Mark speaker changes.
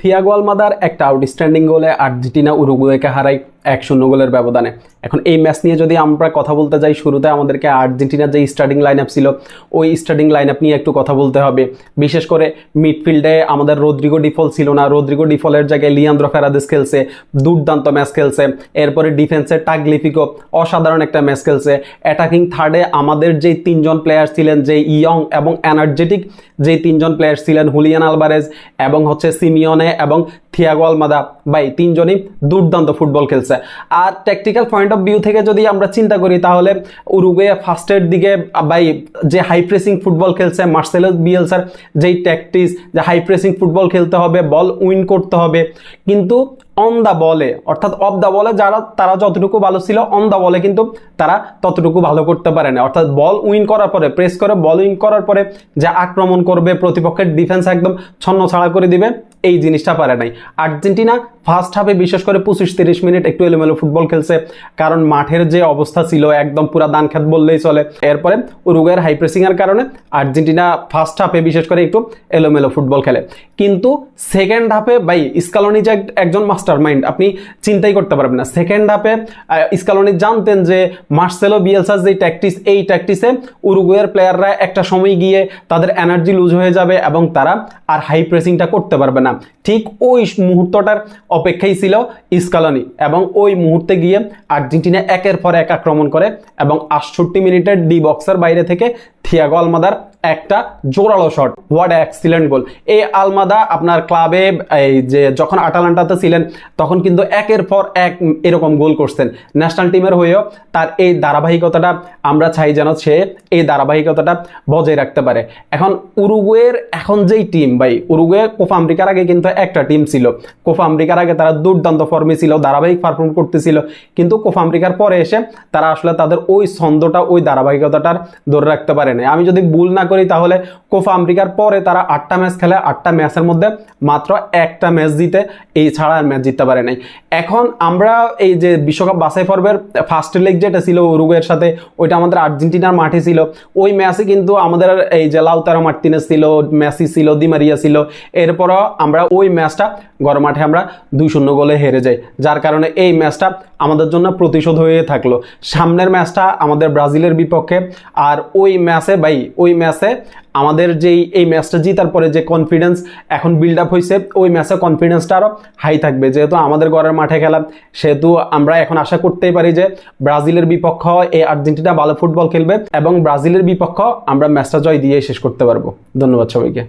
Speaker 1: Thiago আলমাদার একটা outstanding গোলে Argentina উরুগুয়েকে হারায়। এক শূন্য গোলের ব্যবধানে। এখন এই ম্যাচ নিয়ে যদি আমরা কথা বলতে যাই, শুরুতে আমাদেরকে আর্জেন্টিনার যে স্টার্টিং লাইন আপ ছিল, ওই স্টার্টিং লাইন আপ নিয়ে একটু কথা বলতে হবে। বিশেষ করে মিডফিল্ডে আমাদের রদ্রিগো ডিফল ছিল না। রদ্রিগো ডিফলের জায়গায় লিয়ান্দ্র ফেরাদেস খেলছে, দুর্দান্ত ম্যাচ খেলছে। এরপরে ডিফেন্সে টাগলিফিকো অসাধারণ একটা ম্যাচ খেলছে। অ্যাটাকিং থার্ডে আমাদের যেই তিনজন প্লেয়ার ছিলেন যে ইয়ং এবং এনার্জেটিক যেই তিনজন প্লেয়ার ছিলেন, হুলিয়ান আলবারেজ এবং হচ্ছে সিমিয়নে এবং থিয়াগো আলমাদা, ভাই, তিনজনই দুর্দান্ত ফুটবল খেলছে। আর ট্যাকটিক্যাল পয়েন্ট অফ ভিউ থেকে যদি আমরা চিন্তা করি, তাহলে উরুগুয়ে ফার্স্টের দিকে বাই যে হাই প্রেসিং ফুটবল খেলছে মার্সেলো বিএলসার যেই ট্যাকটিস যে হাই প্রেসিং ফুটবল খেলতে হবে বল উইন করতে হবে। কিন্তু অন দ্য বলে অর্থাৎ অফ দ্য বলে যারা, তারা যতটুকু ভালো ছিল অন দ্য বলে কিন্তু তারা ততটুকু ভালো করতে পারে না অর্থাৎ বল উইন করার পরে প্রেস করে বল উইন করার পরে যে আক্রমণ করবে প্রতিপক্ষের ডিফেন্স একদম ছন্ন ছাড়া করে দিবে, এই জিনিসটা পারে নাই। আর্জেন্টিনা ফার্স্ট হাফে বিশেষ করে পঁচিশ তিরিশ মিনিট একটু এলোমেলো ফুটবল খেলছে, কারণ মাঠের যে অবস্থা ছিল একদম পুরা দান খেত বললেই চলে। এরপরে উরুগুয়ের হাই এর কারণে আর্জেন্টিনা ফার্স্ট হাফে বিশেষ করে একটু এলোমেলো ফুটবল খেলে। কিন্তু সেকেন্ড হাফে ভাই স্কালনি যে একজন মাস্টার মাইন্ড আপনি চিন্তাই করতে পারবেন না। সেকেন্ড হাফে স্কালনি জানতেন যে মার্সেলো বিএলসার যে ট্যাকটিস এই ট্যাকটিসে উরুগুয়ের প্লেয়াররা একটা সময় গিয়ে তাদের এনার্জি লুজ হয়ে যাবে এবং তারা আর হাই প্রেসিংটা করতে পারবে না। ঠিক ওই মুহূর্তটার অপেক্ষাই ছিল স্কালনি এবং ওই মুহূর্তে গিয়ে আর্জেন্টিনা একের পর এক আক্রমণ করে এবং আটষট্টি মিনিটের ডি বক্সের বাইরে থেকে থিয়াগো আলমাদার একটা জোরালো শট হোয়াট এক্সিলেন্ট গোল এই আলমাদা আপনার ক্লাবে এই যে যখন আটালান্টাতে ছিলেন, তখন কিন্তু একের পর এক এরকম গোল করছেন। ন্যাশনাল টিমের হয়েও তার এই ধারাবাহিকতাটা আমরা চাই যেন সে এই ধারাবাহিকতাটা বজায় রাখতে পারে। এখন উরুগুয়ের এখন যেই টিম ভাই, উরুগুয়ে কোফা আমেরিকার আগে কিন্তু একটা টিম ছিল। কোফা আমেরিকার আগে তারা দুর্দান্ত ফর্মে ছিল, ধারাবাহিক পারফর্ম করতেছিল। কিন্তু কোফা আমেরিকার পরে এসে তারা আসলে তাদের ওই ছন্দটা, ওই ধারাবাহিকতাটার ধরে রাখতে পারে না আমি যদি ভুল না করি, তাহলে কোফা আমেরিকার পরে তারা আটটা ম্যাচ খেলে, আটটা ম্যাচের মধ্যে মাত্র একটা ম্যাচ জিতে এই ছাড়া ম্যাচ জিততে পারে নাই। এখন আমরা এই যে বিশ্বকাপ বাছাই পর্বের ফার্স্ট লেগ যেটা ছিল উরুগুয়ের সাথে, ওইটা আমাদের আর্জেন্টিনার মাঠে ছিল। ওই ম্যাচে কিন্তু আমাদের এই যে লাউতারো মার্টিনেস ছিল, মেসি ছিল দিমারিয়া ছিল। এরপরও আমরা ওই ম্যাচটা গড় মাঠে আমরা দুই শূন্য গোলে হেরে যাই। যার কারণে এই ম্যাচটা আমাদের জন্য প্রতিশোধ হয়ে থাকল। সামনের ম্যাচটা আমাদের ব্রাজিলের বিপক্ষে, আর ওই ম্যাচে ভাই, ওই ম্যাচে আমাদের যেই, এই ম্যাচটা জিতার পরে যে কনফিডেন্স এখন বিল্ড আপ হয়েছে ওই ম্যাচে কনফিডেন্সটা আরও হাই থাকবে। যেহেতু আমাদের ঘরের মাঠে খেলা, সেহেতু আমরা এখন আশা করতেই পারি যে ব্রাজিলের বিপক্ষ এই আর্জেন্টিনা ভালো ফুটবল খেলবে এবং ব্রাজিলের বিপক্ষ আমরা ম্যাচটা জয় দিয়ে শেষ করতে পারব। ধন্যবাদ সবাইকে।